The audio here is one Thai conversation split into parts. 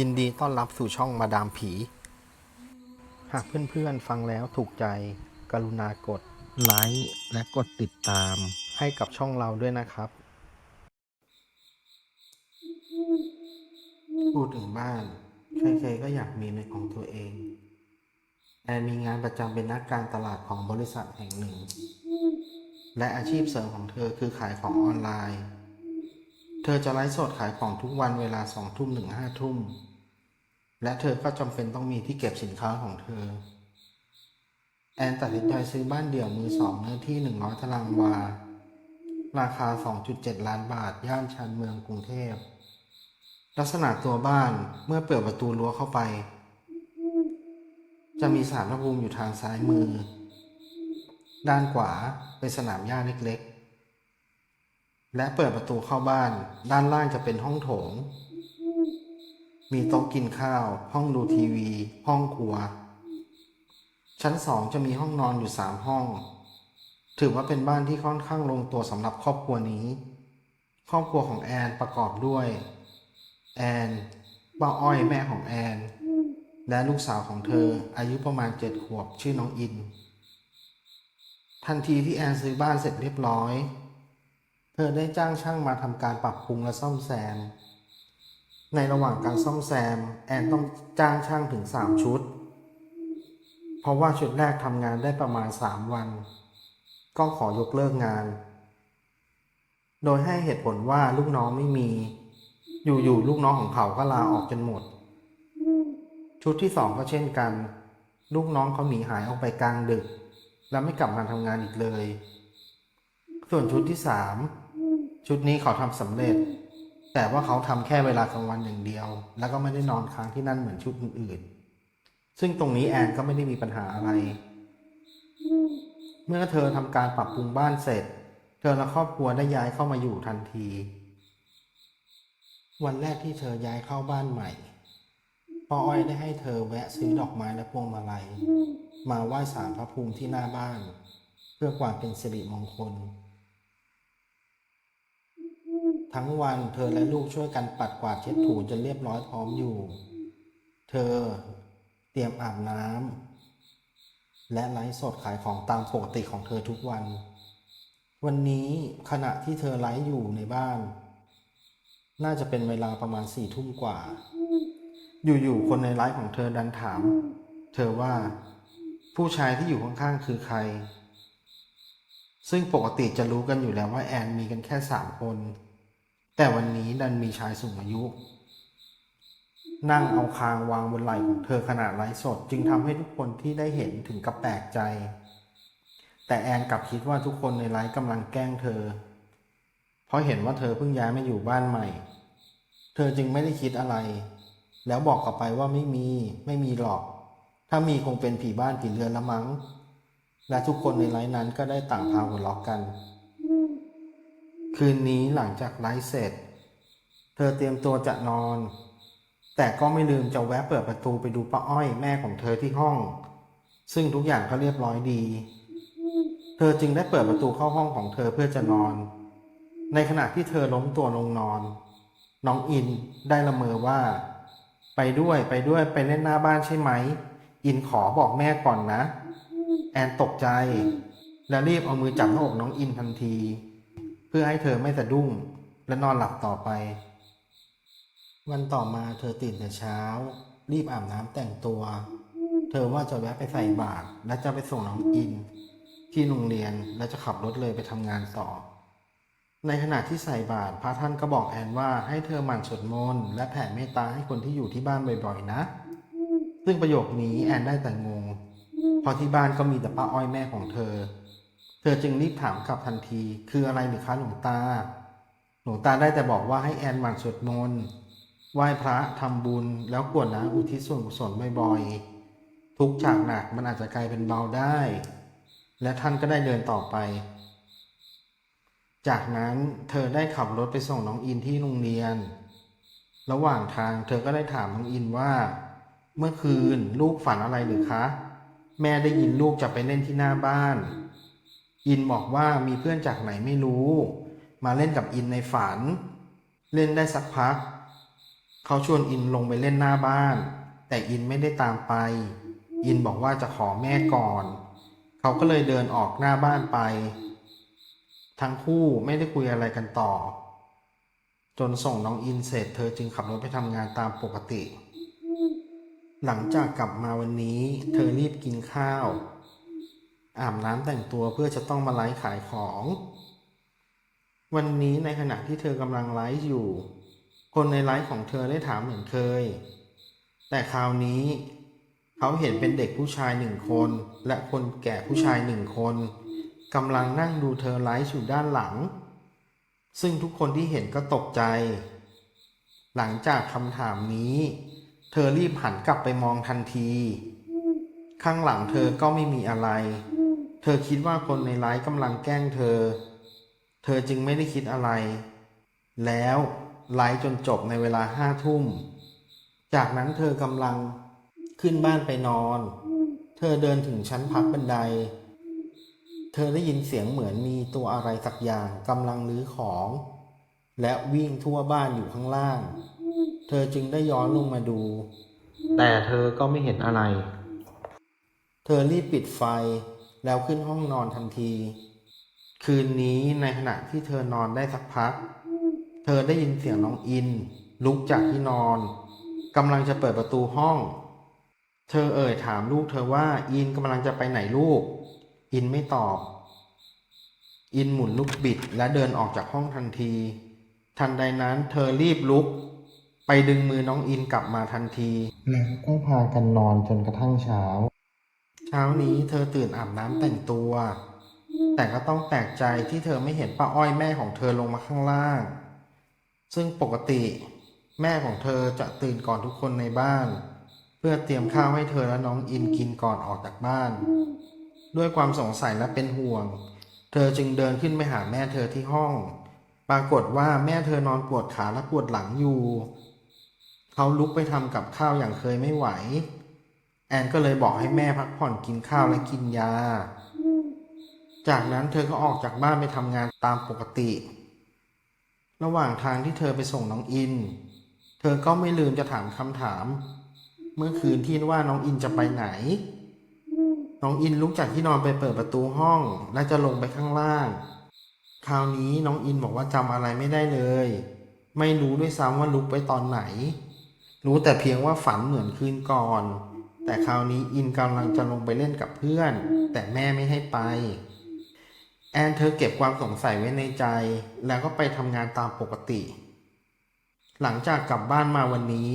ยินดีต้อนรับสู่ช่องมาดามผี หากเพื่อนๆฟังแล้วถูกใจ กรุณากดไลค์และกดติดตามให้กับช่องเราด้วยนะครับ พูดถึงบ้าน ใครๆก็อยากมีเป็นของตัวเอง แอนมีงานประจำเป็นนักการตลาดของบริษัทแห่งหนึ่ง และอาชีพเสริมของเธอคือขายของออนไลน์ เธอจะไลฟ์สดขายของทุกวันเวลาสองทุ่มถึงห้าทุ่ม และเธอก็จำเป็นต้องมีที่เก็บสินค้าของเธอ แอนตัดสินใจซื้อบ้านเดี่ยวมือสองเนื้อที่หนึ่งร้อยตารางวา ราคา 2.7 ล้านบาท ย่านชานเมืองกรุงเทพ ลักษณะตัวบ้านเมื่อเปิดประตูรั้วเข้าไป จะมีสารพระภูมิอยู่ทางซ้ายมือ ด้านขวาเป็นสนามหญ้าเล็ก และเปิดประตูเข้าบ้าน ด้านล่างจะเป็นห้องโถง มีโต๊ะกินข้าว ห้องดูทีวี ห้องครัว ชั้นสองจะมีห้องนอนอยู่สามห้อง ถือว่าเป็นบ้านที่ค่อนข้างลงตัวสำหรับครอบครัวนี้ ครอบครัวของแอนประกอบด้วย แอนป้าอ้อยแม่ของแอน และลูกสาวของเธออายุประมาณเจ็ดขวบชื่อน้องอิน ทันทีที่แอนซื้อบ้านเสร็จเรียบร้อย เธอได้จ้างช่างมาทำการปรับปรุงและซ่อมแซม ในระหว่างการซ่อมแซม แอนต้องจ้างช่างถึงสามชุด เพราะว่าชุดแรกทำงานได้ประมาณสามวัน ก็ขอยกเลิกงาน โดยให้เหตุผลว่าลูกน้องไม่มี อยู่ๆลูกน้องของเขาก็ลาออกจนหมด ชุดที่สองก็เช่นกัน ลูกน้องเขาหนีหายออกไปกลางดึก แล้วไม่กลับมาทำงานอีกเลยส่วนชุดที่สาม ชุดนี้เขาทำสำเร็จ แต่ว่าเขาทำแค่เวลากลางวันอย่างเดียว แล้วก็ไม่ได้นอนค้างที่นั่นเหมือนชุดอื่นๆ ซึ่งตรงนี้แอนก็ไม่ได้มีปัญหาอะไร เมื่อเธอทำการปรับปรุงบ้านเสร็จ เธอและครอบครัวได้ย้ายเข้ามาอยู่ทันที วันแรกที่เธอย้ายเข้าบ้านใหม่ป้าอ้อยได้ให้เธอแวะซื้อดอกไม้และพวงมาลัย มาไหว้ศาลพระภูมิที่หน้าบ้าน เพื่อความเป็นสิริมงคล ทั้งวันเธอและลูกช่วยกันปัดกวาดเช็ดถูจนเรียบร้อยพร้อมอยู่ เธอเตรียมอาบน้ำและไลฟ์สดขายของตามปกติของเธอทุกวัน วันนี้ขณะที่เธอไลฟ์อยู่ในบ้าน น่าจะเป็นเวลาประมาณสี่ทุ่มกว่า อยู่ๆคนในไลฟ์ของเธอดันถาม เธอว่าผู้ชายที่อยู่ข้างๆคือใคร ซึ่งปกติจะรู้กันอยู่แล้วว่าแอนมีกันแค่สามคน แต่วันนี้ดันมีชายสูงอายุ นั่งเอาคางวางบนไหล่ของเธอขณะไลฟ์สด จึงทำให้ทุกคนที่ได้เห็นถึงกับแปลกใจ แต่แอนกลับคิดว่าทุกคนในไลฟ์กำลังแกล้งเธอ เพราะเห็นว่าเธอเพิ่งย้ายมาอยู่บ้านใหม่ เธอจึงไม่ได้คิดอะไร แล้วบอกกลับไปว่าไม่มีไม่มีหรอก ถ้ามีคงเป็นผีบ้านผีเรือนละมั้งและทุกคนในไลฟ์นั้นก็ได้ต่างพาหัวเราะกัน คืนนี้หลังจากไลฟ์เสร็จ เธอเตรียมตัวจะนอน แต่ก็ไม่ลืมจะแวะเปิดประตูไปดูป้าอ้อยแม่ของเธอที่ห้อง ซึ่งทุกอย่างก็เรียบร้อยดี เธอจึงได้เปิดประตูเข้าห้องของเธอเพื่อจะนอน ในขณะที่เธอล้มตัวลงนอน น้องอินได้ละเมอว่า ไปด้วยไปด้วยไปเล่นหน้าบ้านใช่ไหม อินขอบอกแม่ก่อนนะ แอนตกใจ และรีบเอามือจับหน้าอกน้องอินทันที เพื่อให้เธอไม่สะดุ้งและนอนหลับต่อไป วันต่อมาเธอตื่นแต่เช้า รีบอาบน้ำแต่งตัว เธอว่าจะแวะไปใส่บาตรและจะไปส่งน้องอิน ที่โรงเรียนและจะขับรถเลยไปทำงานต่อ ในขณะที่ใส่บาตรพระท่านก็บอกแอนว่าให้เธอหมั่นสวดมนต์และแผ่เมตตาให้คนที่อยู่ที่บ้านบ่อยๆนะ ซึ่งประโยคนี้แอนได้แต่งงเพราะที่บ้านก็มีแต่ป้าอ้อยแม่ของเธอ ธอจึงรีบถามกลับทันที คืออะไรหรือคะหลวงตา หลวงตาได้แต่บอกว่าให้แอนหมั่นสวดมนต์ไหว้พระทำบุญ แล้วกวดน้ำอุทิศส่วนกุศลบ่อยๆ ทุกข์จากหนักมันอาจจะกลายเป็นเบาได้ และท่านก็ได้เดินต่อไป จากนั้นเธอได้ขับรถไปส่งน้องอินที่โรงเรียน ระหว่างทางเธอก็ได้ถามน้องอินว่า เมื่อคืนลูกฝันอะไรหรือคะ แม่ได้ยินลูกจะไปเล่นที่หน้าบ้าน อินบอกว่ามีเพื่อนจากไหนไม่รู้ มาเล่นกับอินในฝัน เล่นได้สักพัก เขาชวนอินลงไปเล่นหน้าบ้าน แต่อินไม่ได้ตามไป อินบอกว่าจะขอแม่ก่อน เขาก็เลยเดินออกหน้าบ้านไป ทั้งคู่ไม่ได้คุยอะไรกันต่อ จนส่งน้องอินเสร็จเธอจึงขับรถไปทำงานตามปกติ หลังจากกลับมาวันนี้ เธอรีบกินข้าว อาบน้ำแต่งตัวเพื่อจะต้องมาไลฟ์ขายของ วันนี้ในขณะที่เธอกำลังไลฟ์อยู่ คนในไลฟ์ของเธอได้ถามเหมือนเคย แต่คราวนี้ เขาเห็นเป็นเด็กผู้ชายหนึ่งคน และคนแก่ผู้ชายหนึ่งคนกำลังนั่งดูเธอไลฟ์อยู่ด้านหลัง ซึ่งทุกคนที่เห็นก็ตกใจ หลังจากคำถามนี้ เธอรีบหันกลับไปมองทันที ข้างหลังเธอก็ไม่มีอะไร ธอคิดว่าคนในไลฟ์กำลังแกล้งเธอ เธอจึงไม่ได้คิดอะไร แล้วไลฟ์จนจบในเวลาห้าทุ่ม จากนั้นเธอกำลังขึ้นบ้านไปนอน เธอเดินถึงชั้นพักบันได เธอได้ยินเสียงเหมือนมีตัวอะไรสักอย่างกำลังลื้อของ และวิ่งทั่วบ้านอยู่ข้างล่าง เธอจึงได้ย้อนลงมาดู แต่เธอก็ไม่เห็นอะไร เธอรีบปิดไฟ แล้วขึ้นห้องนอนทันที คืนนี้ในขณะที่เธอนอนได้สักพัก เธอได้ยินเสียงน้องอิน ลุกจากที่นอนกำลังจะเปิดประตูห้อง เธอเอ่ยถามลูกเธอว่าอินกำลังจะไปไหนลูก อินไม่ตอบ อินหมุนลูกบิดและเดินออกจากห้องทันที ทันใดนั้นเธอรีบลุก ไปดึงมือน้องอินกลับมาทันที แล้วก็พากันนอนจนกระทั่งเช้า เช้านี้เธอตื่นอาบน้ำแต่งตัว แต่ก็ต้องแปลกใจที่เธอไม่เห็นป้าอ้อยแม่ของเธอลงมาข้างล่าง ซึ่งปกติ แม่ของเธอจะตื่นก่อนทุกคนในบ้าน เพื่อเตรียมข้าวให้เธอและน้องอินกินก่อนออกจากบ้าน ด้วยความสงสัยและเป็นห่วง เธอจึงเดินขึ้นไปหาแม่เธอที่ห้อง ปรากฏว่าแม่เธอนอนปวดขาและปวดหลังอยู่ เขาลุกไปทำกับข้าวอย่างเคยไม่ไหว แอนก็เลยบอกให้แม่พักผ่อนกินข้าวและกินยา จากนั้นเธอก็ออกจากบ้านไปทำงานตามปกติ ระหว่างทางที่เธอไปส่งน้องอิน เธอก็ไม่ลืมจะถามคำถาม เมื่อคืนที่ว่าน้องอินจะไปไหน น้องอินลุกจากที่นอนไปเปิดประตูห้องและจะลงไปข้างล่าง คราวนี้น้องอินบอกว่าจำอะไรไม่ได้เลย ไม่รู้ด้วยซ้ำว่าลุกไปตอนไหน รู้แต่เพียงว่าฝันเหมือนคืนก่อน แต่คราวนี้อินกำลังจะลงไปเล่นกับเพื่อน แต่แม่ไม่ให้ไป แอนเธอเก็บความสงสัยไว้ในใจ แล้วก็ไปทำงานตามปกติ หลังจากกลับบ้านมาวันนี้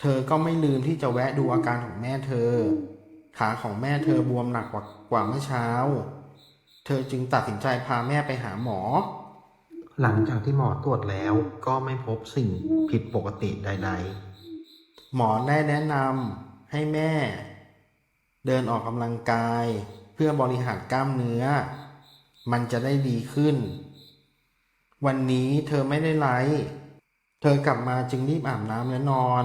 เธอก็ไม่ลืมที่จะแวะดูอาการของแม่เธอ ขาของแม่เธอบวมหนักกว่ากว่าเมื่อเช้า เธอจึงตัดสินใจพาแม่ไปหาหมอ หลังจากที่หมอตรวจแล้วก็ไม่พบสิ่งผิดปกติใด ๆ หมอได้แนะนำ ให้แม่ เดินออกกำลังกาย เพื่อบริหารกล้ามเนื้อ มันจะได้ดีขึ้น วันนี้เธอไม่ได้ไลฟ์เธอกลับมาจึงรีบอาบน้ำและนอน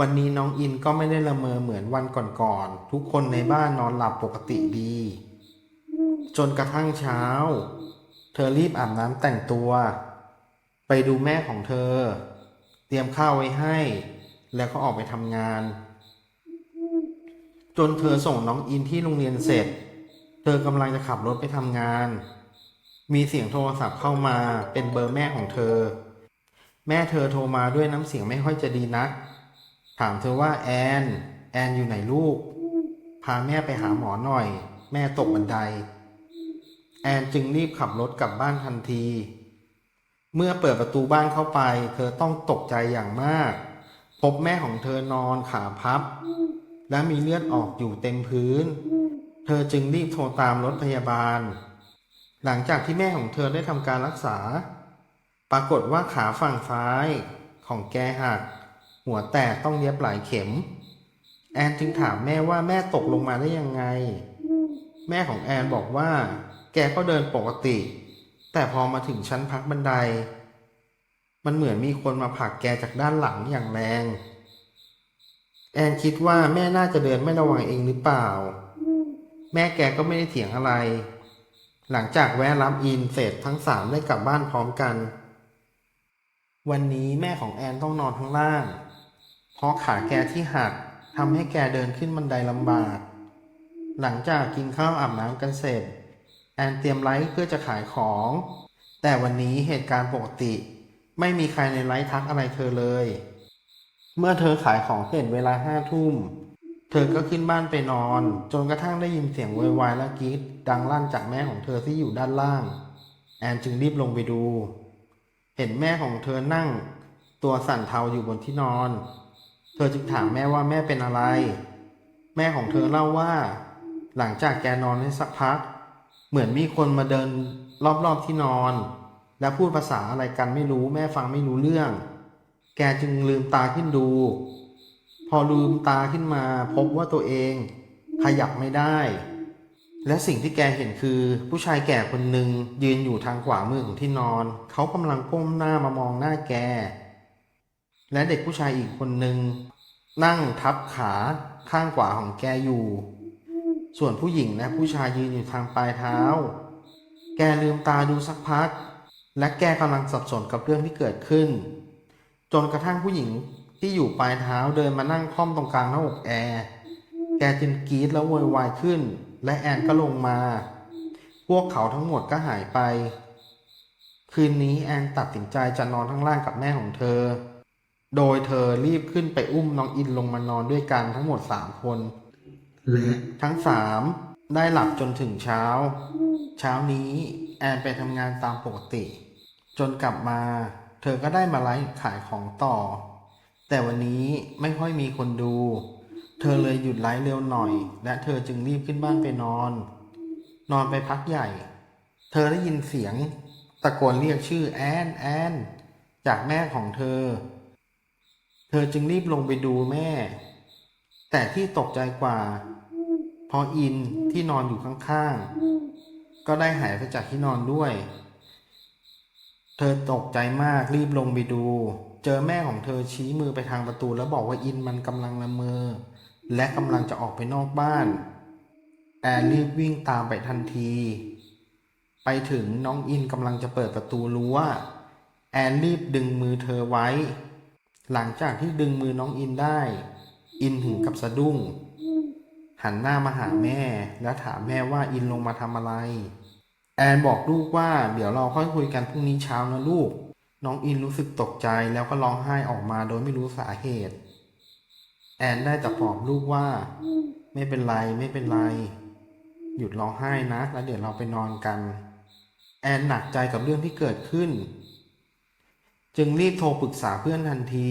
วันนี้น้องอินก็ไม่ได้ละเมอเหมือนวันก่อนๆทุกคนในบ้านนอนหลับปกติดี จนกระทั่งเช้า เธอรีบอาบน้ำแต่งตัว ไปดูแม่ของเธอ เตรียมข้าวไว้ให้ แล้วก็ออกไปทำงาน จนเธอส่งน้องอินที่โรงเรียนเสร็จ เธอกำลังจะขับรถไปทำงาน มีเสียงโทรศัพท์เข้ามาเป็นเบอร์แม่ของเธอ แม่เธอโทรมาด้วยน้ำเสียงไม่ค่อยจะดีนัก ถามเธอว่าแอน แอนอยู่ไหนลูก พาแม่ไปหาหมอหน่อย แม่ตกบันได แอนจึงรีบขับรถกลับบ้านทันที เมื่อเปิดประตูบ้านเข้าไป เธอต้องตกใจอย่างมาก พบแม่ของเธอนอนขาพับ และมีเลือดออกอยู่เต็มพื้น เธอจึงรีบโทรตามรถพยาบาล หลังจากที่แม่ของเธอได้ทำการรักษา ปรากฏว่าขาฝั่งซ้ายของแกหัก หัวแตกต้องเย็บหลายเข็ม แอนจึงถามแม่ว่าแม่ตกลงมาได้ยังไง แม่ของแอนบอกว่า แกก็เดินปกติ แต่พอมาถึงชั้นพักบันได มันเหมือนมีคนมาผลักแกจากด้านหลังอย่างแรง แอนคิดว่าแม่น่าจะเดินไม่ระวังเองหรือเปล่า แม่แกก็ไม่ได้เถียงอะไร หลังจากแวะรับอินเสร็จทั้งสามได้กลับบ้านพร้อมกัน วันนี้แม่ของแอนต้องนอนข้างล่าง เพราะขาแกที่หักทำให้แกเดินขึ้นบันไดลำบาก หลังจากกินข้าวอาบน้ำกันเสร็จ แอนเตรียมไลฟ์เพื่อจะขายของ แต่วันนี้เหตุการณ์ปกติ ไม่มีใครในไลฟ์ทักอะไรเธอเลย เมื่อเธอขายของเสร็จเวลาห้าทุ่ม เธอก็ขึ้นบ้านไปนอน จนกระทั่งได้ยินเสียงโวยวายและกรีดดังลั่นจากแม่ของเธอที่อยู่ด้านล่าง แอนจึงรีบลงไปดู เห็นแม่ของเธอนั่ง ตัวสั่นเทาอยู่บนที่นอน เธอจึงถามแม่ว่าแม่เป็นอะไร แม่ของเธอเล่าว่า หลังจากแกนอนได้สักพัก เหมือนมีคนมาเดินรอบๆที่นอน และพูดภาษาอะไรกันไม่รู้แม่ฟังไม่รู้เรื่อง แกจึงลืมตาขึ้นดู พอลืมตาขึ้นมาพบว่าตัวเองขยับไม่ได้ และสิ่งที่แกเห็นคือ ผู้ชายแก่คนหนึ่งยืนอยู่ทางขวามือของที่นอน เขากำลังก้มหน้ามามองหน้าแก และเด็กผู้ชายอีกคนหนึ่งนั่งทับขาข้างขวาของแกอยู่ ส่วนผู้หญิงและผู้ชายยืนอยู่ทางปลายเท้า แกลืมตาดูสักพัก และแกกำลังสับสนกับเรื่องที่เกิดขึ้น จนกระทั่งผู้หญิงที่อยู่ปลายเท้าเดินมานั่งค่อมตรงกลางหน้าอกแอร์แกจึงกรีดแล้วโวยวายขึ้น และแอนก็ลงมา พวกเขาทั้งหมดก็หายไป คืนนี้แอนตัดสินใจจะนอนข้างล่างกับแม่ของเธอ โดยเธอรีบขึ้นไปอุ้มน้องอินลงมานอนด้วยกันทั้งหมดสามคนและทั้งสามได้หลับจนถึงเช้า เช้านี้แอนไปทำงานตามปกติ จนกลับมา ธอก็ได้มาไลฟ์ขายของต่อ แต่วันนี้ไม่ค่อยมีคนดู เธอเลยหยุดไลฟ์เร็วหน่อย และเธอจึงรีบขึ้นบ้านไปนอน นอนไปพักใหญ่ เธอได้ยินเสียงตะโกนเรียกชื่อแอนแอนจากแม่ของเธอ เธอจึงรีบลงไปดูแม่ แต่ที่ตกใจกว่า พออินที่นอนอยู่ข้างๆ ก็ได้หายไปจากที่นอนด้วย เธอตกใจมากรีบลงไปดู เจอแม่ของเธอชี้มือไปทางประตู แล้วบอกว่าอินมันกำลังละเมอ และกำลังจะออกไปนอกบ้าน แอนรีบวิ่งตามไปทันที ไปถึงน้องอินกำลังจะเปิดประตูรั้วแอนรีบดึงมือเธอไว้ หลังจากที่ดึงมือน้องอินได้ อินถึงกับสะดุ้ง หันหน้ามาหาแม่แล้วถามแม่ว่าอินลงมาทำอะไร แอนบอกลูกว่าเดี๋ยวเราค่อยคุยกันพรุ่งนี้เช้านะลูก น้องอินรู้สึกตกใจแล้วก็ร้องไห้ออกมาโดยไม่รู้สาเหตุ แอนได้แต่ปลอบลูกว่า ไม่เป็นไรไม่เป็นไร หยุดร้องไห้นะ แล้วเดี๋ยวเราไปนอนกัน แอนหนักใจกับเรื่องที่เกิดขึ้น จึงรีบโทรปรึกษาเพื่อนทันที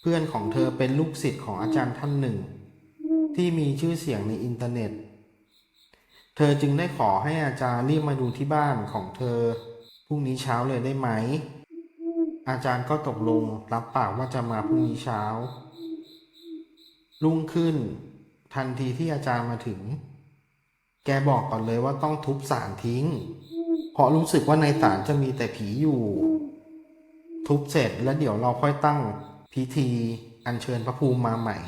เพื่อนของเธอเป็นลูกศิษย์ของอาจารย์ท่านหนึ่ง ที่มีชื่อเสียงในอินเทอร์เน็ต เธอจึงได้ขอให้อาจารย์รีบมาดูที่บ้านของเธอพรุ่งนี้เช้าเลยได้ไหม อาจารย์ก็ตกลงรับปากว่าจะมาพรุ่งนี้เช้า รุ่งขึ้น ทันทีที่อาจารย์มาถึง แกบอกก่อนเลยว่าต้องทุบสารทิ้ง เพราะรู้สึกว่าในศาลจะมีแต่ผีอยู่ ทุบเสร็จแล้วเดี๋ยวเราค่อยตั้งพิธีอัญเชิญพระภูมิมาใหม่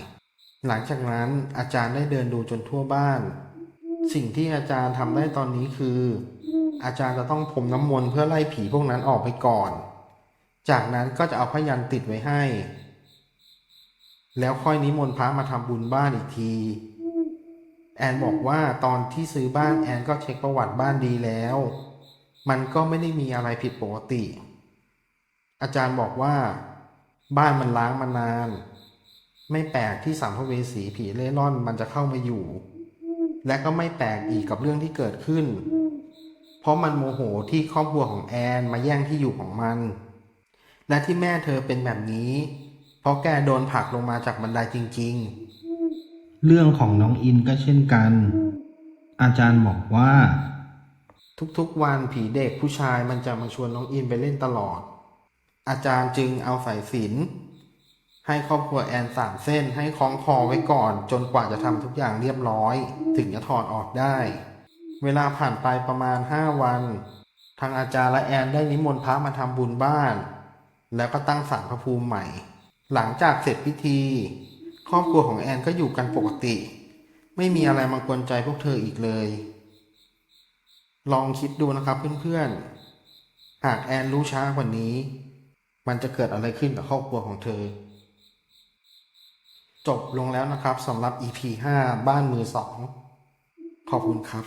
หลังจากนั้นอาจารย์ได้เดินดูจนทั่วบ้าน สิ่งที่อาจารย์ทำได้ตอนนี้คือ อาจารย์จะต้องพรมน้ำมนต์เพื่อไล่ผีพวกนั้นออกไปก่อน จากนั้นก็จะเอาพยันติดไว้ให้ แล้วค่อยนิมนต์พระมาทำบุญบ้านอีกที แอนบอกว่าตอนที่ซื้อบ้านแอนก็เช็คประวัติบ้านดีแล้ว มันก็ไม่ได้มีอะไรผิดปกติ อาจารย์บอกว่า บ้านมันล้างมานาน ไม่แปลกที่สัมภเวสีผีเล่ร่อนมันจะเข้ามาอยู่ และก็ไม่แปลกอีกกับเรื่องที่เกิดขึ้น เพราะมันโมโหที่ครอบครัวของแอนมาแย่งที่อยู่ของมัน และที่แม่เธอเป็นแบบนี้ เพราะแกโดนผลักลงมาจากบันไดจริง ๆ เรื่องของน้องอินก็เช่นกัน อาจารย์บอกว่า ทุกๆวันผีเด็กผู้ชายมันจะมาชวนน้องอินไปเล่นตลอด อาจารย์จึงเอาสายสิญจน ให้ครอบครัวแอนสามเส้นให้คล้องคอไว้ก่อน จนกว่าจะทำทุกอย่างเรียบร้อย ถึงจะถอดออกได้ เวลาผ่านไปประมาณห้าวัน ทางอาจารย์และแอนได้นิมนต์พระมาทำบุญบ้าน แล้วก็ตั้งศาลพระภูมิใหม่ หลังจากเสร็จพิธี ครอบครัวของแอนก็อยู่กันปกติ ไม่มีอะไรมากวนใจพวกเธออีกเลย ลองคิดดูนะครับเพื่อนๆหากแอนรู้ช้ากว่านี้ มันจะเกิดอะไรขึ้นกับครอบครัวของเธอ จบลงแล้วนะครับสำหรับ EP 5 บ้านมือสอง ขอบคุณครับ